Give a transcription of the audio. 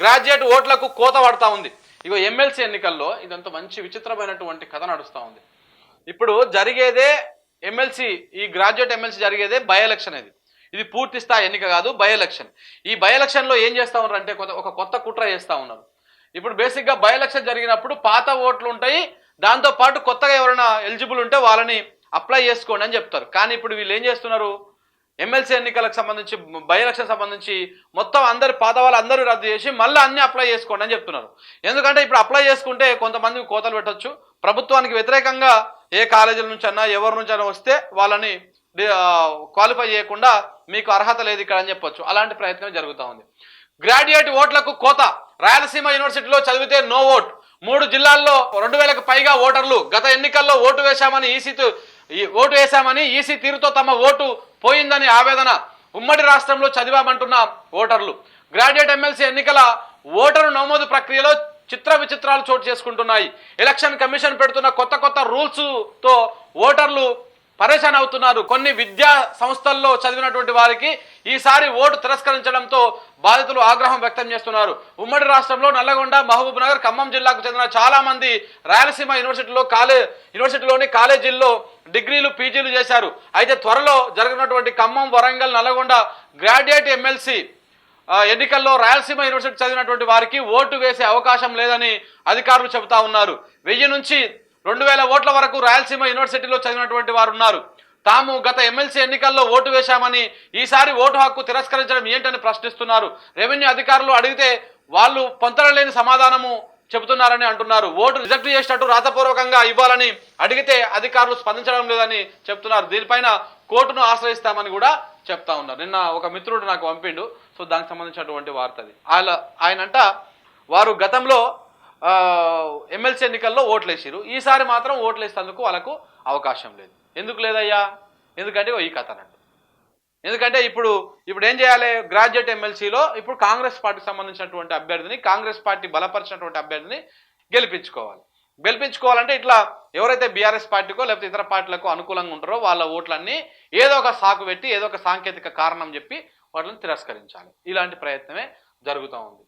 Graduate ఓట్లకు కోత పడతా ఉంది. ఇగో ఎమ్మెల్సీ ఎన్నికల్లో ఇదంతా మంచి విచిత్రమైనటువంటి కథ నడుస్తూ ఉంది. ఇప్పుడు జరిగేదే ఎమ్మెల్సీ ఈ గ్రాడ్యుయేట్ ఎమ్మెల్సీ జరిగేదే బై ఎలక్షన్ ఇది. ఇది పూర్తి స్థాయి ఎన్నిక కాదు బై ఎలక్షన్ ఈ బై ఎలక్షన్లో ఏం చేస్తా ఉన్నారు అంటే కొత్త ఒక కొత్త కుట్ర చేస్తూ ఉన్నారు. ఇప్పుడు బేసిక్గా బై ఎలక్షన్ జరిగినప్పుడు పాత ఓట్లు ఉంటాయి దాంతో పాటు కొత్తగా ఎవరైనా ఎలిజిబుల్ ఉంటే వాళ్ళని అప్లై చేసుకోండి అని చెప్తారు. కానీ ఇప్పుడు వీళ్ళు ఏం చేస్తున్నారు? ఎమ్మెల్సీ ఎన్నికలకు సంబంధించి బై ఎలక్షన్ సంబంధించి మొత్తం అందరి పాత వాళ్ళందరూ రద్దు చేసి మళ్ళీ అన్ని అప్లై చేసుకోండి అని చెప్తున్నారు. ఎందుకంటే ఇప్పుడు అప్లై చేసుకుంటే కొంతమంది కోతలు పెట్టొచ్చు. ప్రభుత్వానికి వ్యతిరేకంగా ఏ కాలేజీల నుంచి అన్నా ఎవరి నుంచి అయినా వస్తే వాళ్ళని క్వాలిఫై చేయకుండా మీకు అర్హత లేదు ఇక్కడ అని చెప్పొచ్చు. అలాంటి ప్రయత్నం జరుగుతూ ఉంది. గ్రాడ్యుయేట్ ఓట్లకు కోత. రాయలసీమ యూనివర్సిటీలో చదివితే నో ఓట్ మూడు జిల్లాల్లో రెండు వేలకు పైగా ఓటర్లు గత ఎన్నికల్లో ఓటు వేశామని ఈసీ ఓటు వేశామని ఈసీ తీరుతో తమ ఓటు పోయిందని ఆవేదన ఉమ్మడి రాష్ట్రంలో చదివామంటున్న ఓటర్లు. గ్రాడ్యుయేట్ ఎమ్మెల్సీ ఎన్నికల ఓటరు నమోదు ప్రక్రియలో చిత్ర విచిత్రాలు చోటు చేసుకుంటున్నాయి. ఎలక్షన్ కమిషన్ పెడుతున్న కొత్త కొత్త రూల్స్తో ఓటర్లు పరేషాన్ అవుతున్నారు. కొన్ని విద్యా సంస్థల్లో చదివినటువంటి వారికి ఈసారి ఓటు తిరస్కరించడంతో బాధితులు ఆగ్రహం వ్యక్తం చేస్తున్నారు. ఉమ్మడి రాష్ట్రంలో నల్లగొండ మహబూబ్ నగర్ ఖమ్మం జిల్లాకు చెందిన చాలా మంది రాయలసీమ యూనివర్సిటీలో కాలే యూనివర్సిటీలోని కాలేజీల్లో డిగ్రీలు పీజీలు చేశారు. అయితే త్వరలో జరగనటువంటి ఖమ్మం వరంగల్ నల్లగొండ గ్రాడ్యుయేట్ ఎమ్మెల్సీ ఎన్నికల్లో రాయలసీమ యూనివర్సిటీ చదివినటువంటి వారికి ఓటు వేసే అవకాశం లేదని అధికారులు చెబుతా ఉన్నారు. వెయ్యి నుంచి రెండు వేల ఓట్ల వరకు రాయలసీమ యూనివర్సిటీలో చదివినటువంటి వారు ఉన్నారు తాము గత ఎమ్మెల్సీ ఎన్నికల్లో ఓటు వేశామని ఈసారి ఓటు హక్కు తిరస్కరించడం ఏంటని ప్రశ్నిస్తున్నారు. రెవెన్యూ అధికారులు అడిగితే వాళ్ళు పొంతనలేని సమాధానము చెబుతున్నారని అంటున్నారు. ఓటు రిజెక్ట్ చేసినట్టు రాతపూర్వకంగా ఇవ్వాలని అడిగితే అధికారులు స్పందించడం లేదని చెప్తున్నారు. దీనిపైన కోర్టును ఆశ్రయిస్తామని కూడా చెప్తా ఉన్నారు. నిన్న ఒక మిత్రుడు నాకు పంపిండు. సో దానికి సంబంధించినటువంటి వార్త అది. ఆయన ఆయనంట వారు గతంలో ఆ, ఎమ్మెల్సీ ఎన్నికల్లో ఓట్లేసిరు. ఈసారి మాత్రం ఓట్లేసేందుకు వాళ్ళకు అవకాశం లేదు. ఎందుకు లేదయ్యా? ఎందుకంటే ఓ ఈ కథ అన్నట్టు. ఎందుకంటే ఇప్పుడు ఇప్పుడు ఏం చేయాలి? గ్రాడ్యుయేట్ ఎమ్మెల్సీలో ఇప్పుడు కాంగ్రెస్ పార్టీకి సంబంధించినటువంటి అభ్యర్థిని కాంగ్రెస్ పార్టీ బలపరిచినటువంటి అభ్యర్థిని గెలిపించుకోవాలి. గెలిపించుకోవాలంటే ఇట్లా ఎవరైతే బీఆర్ఎస్ పార్టీకో లేకపోతే ఇతర పార్టీలకు అనుకూలంగా ఉంటారో వాళ్ళ ఓట్లన్నీ ఏదో ఒక సాకు పెట్టి ఏదో ఒక సాంకేతిక కారణం చెప్పి వాటిని తిరస్కరించాలి. ఇలాంటి ప్రయత్నమే జరుగుతూ ఉంది.